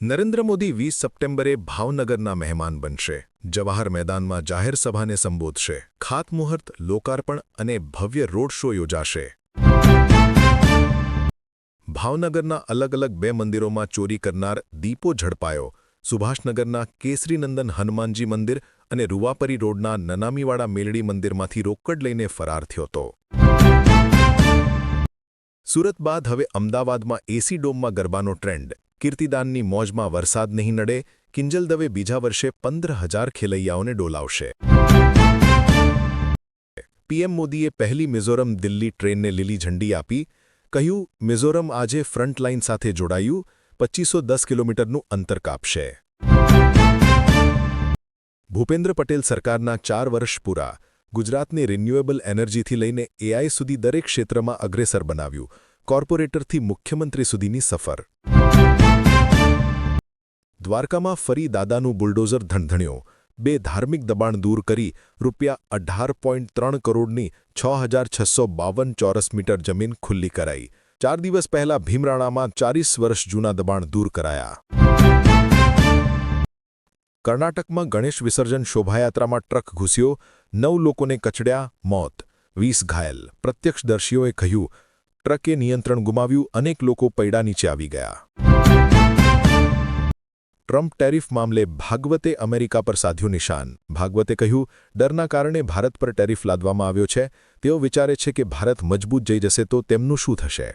નરેન્દ્ર મોદી વીસ સપ્ટેમ્બરે ભાવનગરના મહેમાન બનશે. જવાહર મેદાનમાં જાહેર સભાને સંબોધશે. ખાતમુહૂર્ત, લોકાર્પણ અને ભવ્ય રોડ શો યોજાશે. ભાવનગરના અલગ અલગ બે મંદિરોમાં ચોરી કરનાર દીપો ઝડપાયો. સુભાષનગરના કેસરીનંદન હનુમાનજી મંદિર અને રૂવાપરી રોડના નનામીવાડા મેલડી મંદિરમાંથી રોકડ લઈને ફરાર થયો હતો. સુરત બાદ હવે અમદાવાદમાં એસી ડોમમાં ગરબાનો ટ્રેન્ડ. કીર્તિદાનની મોજમાં વરસાદ નહીં નડે, કિંજલ દવે બીજા વર્ષે પંદર હજાર ખેલૈયાઓને ડોલાવશે. પીએમ મોદીએ પહેલી મિઝોરમ દિલ્હી ટ્રેનને લીલી ઝંડી આપી, કહ્યું, મિઝોરમ આજે ફ્રન્ટલાઇન સાથે જોડાયું પચીસો દસ કિલોમીટરનું અંતર કાપશે. ભૂપેન્દ્ર પટેલ સરકારના ચાર વર્ષ પૂરા, ગુજરાતને રિન્યુએબલ એનર્જીથી લઈને એઆઈ સુધી દરેક ક્ષેત્રમાં અગ્રેસર બનાવ્યું, કોર્પોરેટરથી મુખ્યમંત્રી સુધીની સફર. દ્વારકામાં ફરી દાદાનું બુલડોઝર ધણધણ્યો બે ધાર્મિક દબાણ દૂર કરી રૂપિયા અઢાર પોઈન્ટ ત્રણ કરોડની છ હજાર છસો બાવન ચોરસ મીટર જમીન ખુલ્લી કરાઈ. ચાર દિવસ પહેલા ભીમરાણામાં ચાલીસ વર્ષ જૂના દબાણ દૂર કરાયા. કર્ણાટકમાં ગણેશ વિસર્જન શોભાયાત્રામાં ટ્રક ઘૂસ્યો, નવ લોકોને કચડ્યા, મોત. વીસ ઘાયલ. પ્રત્યક્ષદર્શીઓએ કહ્યું, ટ્રકે નિયંત્રણ ગુમાવ્યું, અનેક લોકો પૈડા નીચે આવી ગયા. ટ્રમ્પ ટેરિફ મામલે ભાગવતે અમેરિકા પર સાધ્યું નિશાન. ભાગવતે કહ્યું, ડરના કારણે ભારત પર ટેરિફ લાદવામાં આવ્યો છે. તેઓ વિચારે છે કે ભારત મજબૂત જઈ જશે તો તેમનું શું થશે?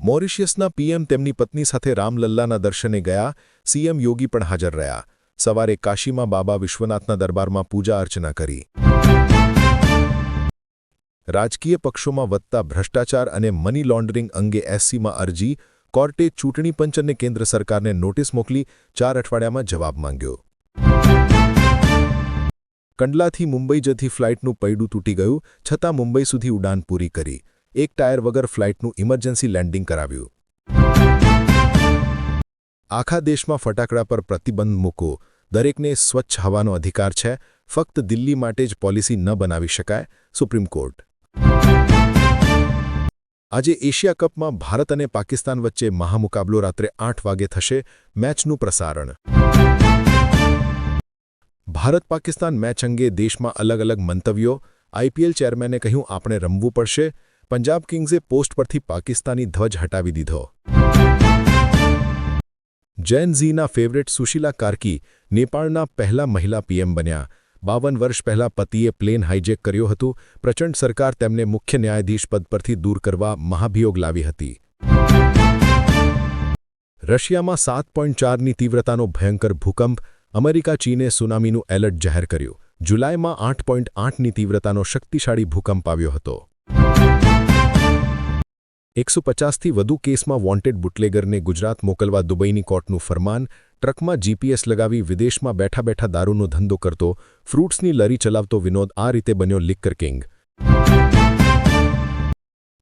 મોરિશિયસના પીએમ તેમની પત્ની સાથે રામલલ્લાના દર્શને ગયા. સીએમ યોગી પણ હાજર રહ્યા. સવારે કાશીમાં બાબા વિશ્વનાથના દરબારમાં પૂજા અર્ચના કરી. રાજકીય પક્ષોમાં વધતા ભ્રષ્ટાચાર અને મની લોન્ડરિંગ અંગે એસસીમાં અરજી. કોર્ટે ચૂંટણી પંચ અને કેન્દ્ર સરકારને નોટિસ મોકલી ચાર અઠવાડિયામાં જવાબ માંગ્યો. કંડલાથી મુંબઈ જતી ફ્લાઇટનું પૈડું તૂટી ગયું, છતાં મુંબઈ સુધી ઉડાન પૂરી કરી. એક ટાયર વગર ફ્લાઇટનું ઇમરજન્સી લેન્ડિંગ કરાવ્યું. આખા દેશમાં ફટાકડા પર પ્રતિબંધ મૂકો દરેકને સ્વચ્છ હવાનો અધિકાર છે. ફક્ત દિલ્હી માટે જ પોલિસી ન બનાવી શકાય, સુપ્રીમ કોર્ટ. આજે એશિયા કપમાં ભારત અને પાકિસ્તાન વચ્ચે મહામુકાબલો રાત્રે આઠ વાગે થશે મેચનું પ્રસારણ. ભારત પાકિસ્તાન મેચ અંગે દેશમાં અલગ અલગ મંતવ્યો, આઈપીએલ ચેરમેને કહ્યું આપણે રમવું પડશે, પંજાબ કિંગ્સે પોસ્ટ પરથી પાકિસ્તાની ધ્વજ હટાવી દીધો. જૈન ઝીના ફેવરેટ સુશીલા કાર્કી, નેપાળના પહેલા મહિલા પીએમ બન્યા. બાવન વર્ષ પહેલા પતિએ પ્લેન હાઇજેક કર્યો હતું. પ્રચંડ સરકાર તેમને મુખ્ય ન્યાયાધીશ પદ પરથી દૂર કરવા મહાભિયોગ લાવી હતી. રશિયામાં સાત પોઈન્ટ ચારની તીવ્રતાનો ભયંકર ભૂકંપ, અમેરિકા ચીને સુનામીનું એલર્ટ જાહેર કર્યું. જુલાઈમાં આઠ પોઈન્ટ આઠની તીવ્રતાનો શક્તિશાળી ભૂકંપ આવ્યો હતો. એકસો પચાસથી વધુ કેસમાં વોન્ટેડ બુટલેગરને ગુજરાત મોકલવા દુબઈની કોર્ટનું ફરમાન ટ્રકમાં જીપીએસ લગાવી વિદેશમાં બેઠા બેઠા દારૂનો ધંધો કરતો, ફ્રૂટ્સની લરી ચલાવતો વિનોદ આ રીતે બન્યો લિક્કર કિંગ.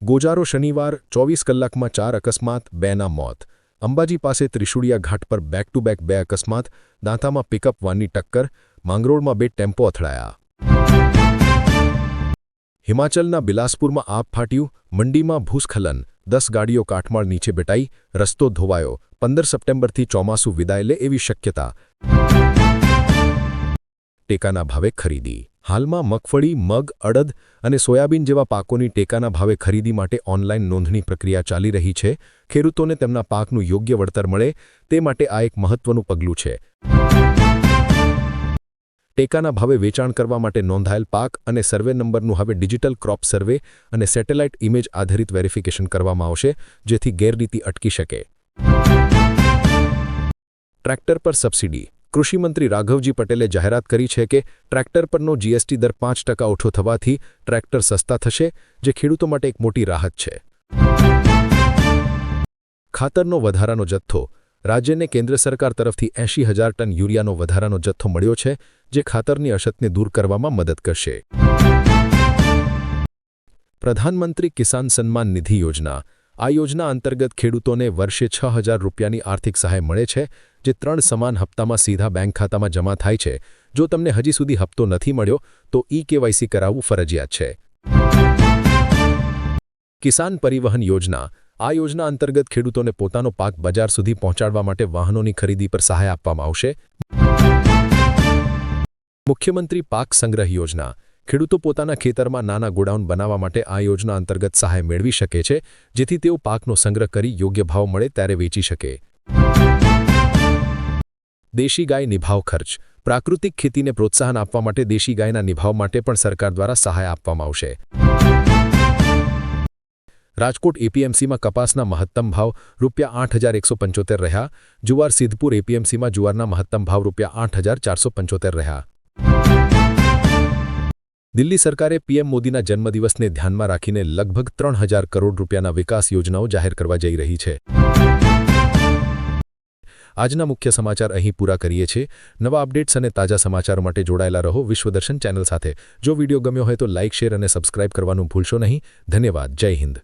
ગોજારો શનિવાર, ચોવીસ કલાકમાં ચાર અકસ્માત, બેના મોત. અંબાજી પાસે ત્રિશુળિયા ઘાટ પર બેક ટુ બેક બે અકસ્માત, દાંતામાં પિકઅપ વાનની ટક્કર, માંગરોળમાં બે ટેમ્પો અથડાયા. હિમાચલના બિલાસપુરમાં આપ ફાટ્યું, મંડીમાં ભૂસ્ખલન. દસ ગાડીઓ કાટમાળ નીચે બેટાઈ રસ્તો ધોવાયો. પંદર સપ્ટેમ્બરથી ચોમાસું વિદાય લે એવી શક્યતા. ટેકાના ભાવે ખરીદી. હાલમાં મગફળી, મગ, અડદ અને સોયાબીન જેવા પાકોની ટેકાના ભાવે ખરીદી માટે ઓનલાઇન નોંધણી પ્રક્રિયા ચાલી રહી છે. ખેડૂતોને તેમના પાકનું યોગ્ય વળતર મળે તે માટે આ એક મહત્વનું પગલું છે. ટેકાના ભાવે વેચાણ કરવા માટે નોંધાયેલ પાક અને સર્વે નંબરનું હવે ડિજિટલ ક્રોપ સર્વે અને સેટેલાઇટ ઇમેજ આધારિત વેરિફિકેશન કરવામાં આવશે, જેથી ગેરરીતિ અટકી શકે. ટ્રેક્ટર પર સબસિડી. કૃષિમંત્રી રાઘવજી પટેલે જાહેરાત કરી છે કે, ટ્રેક્ટર પરનો જીએસટી દર પાંચ ટકા ઓછો થવાથી ટ્રેક્ટર સસ્તા થશે, જે ખેડૂતો માટે એક મોટી રાહત છે. ખાતરનો વધારાનો જથ્થો. રાજ્યને કેન્દ્ર સરકાર તરફથી એંશી હજાર ટન યુરિયાનો વધારાનો જથ્થો મળ્યો છે જે ખાતરની અછતને દૂર કરવામાં મદદ કરશે. પ્રધાનમંત્રી કિસાન સન્માન નિધિ યોજના. આ યોજના અંતર્ગત ખેડૂતોને વર્ષે છ હજાર રૂપિયાની આર્થિક સહાય મળે છે, જે ત્રણ સમાન હપ્તામાં સીધા બેંક ખાતામાં જમા થાય છે. જો તમને હજી સુધી હપ્તો નથી મળ્યો, તો ઈ કેવાયસી કરાવવું ફરજિયાત છે. કિસાન પરિવહન યોજના. આ યોજના અંતર્ગત ખેડૂતોને પોતાનો પાક બજાર સુધી પહોંચાડવા માટે વાહનોની ખરીદી પર સહાય આપવામાં આવશે. મુખ્યમંત્રી પાક સંગ્રહ યોજના. ખેડૂતો પોતાના ખેતરમાં નાના ગોડાઉન બનાવવા માટે આ યોજના અંતર્ગત સહાય મેળવી શકે છે, જેથી તેઓ પાકનો સંગ્રહ કરી યોગ્ય ભાવ મળે ત્યારે વેચી શકે. દેશી ગાય નિભાવ ખર્ચ. પ્રાકૃતિક ખેતીને પ્રોત્સાહન આપવા માટે દેશી ગાયના નિભાવ માટે પણ સરકાર દ્વારા સહાય આપવામાં આવશે. રાજકોટ એપીએમસીમાં કપાસના મહત્તમ ભાવ રૂપિયા આઠ હજાર એકસો પંચોતેર રહ્યા. જુવાર સિદ્ધપુર એપીએમસીમાં જુવારના મહત્તમ ભાવ રૂપિયા આઠ હજાર ચારસો પંચોતેર રહ્યા. દિલ્હી સરકારે પીએમ મોદીના જન્મદિવસને ધ્યાનમાં રાખીને લગભગ ત્રણ હજાર કરોડ રૂપિયાના વિકાસ યોજનાઓ જાહેર કરવા જઈ રહી છે. આજના મુખ્ય સમાચાર અહીં પૂરા કરીએ છીએ. નવા અપડેટ્સ અને તાજા સમાચારો માટે જોડાયેલા રહો વિશ્વદર્શન ચેનલ સાથે. જો વીડિયો ગમ્યો હોય તો લાઇક શેર અને સબસ્ક્રાઇબ કરવાનું ભૂલશો નહીં. ધન્યવાદ. જય હિન્દ.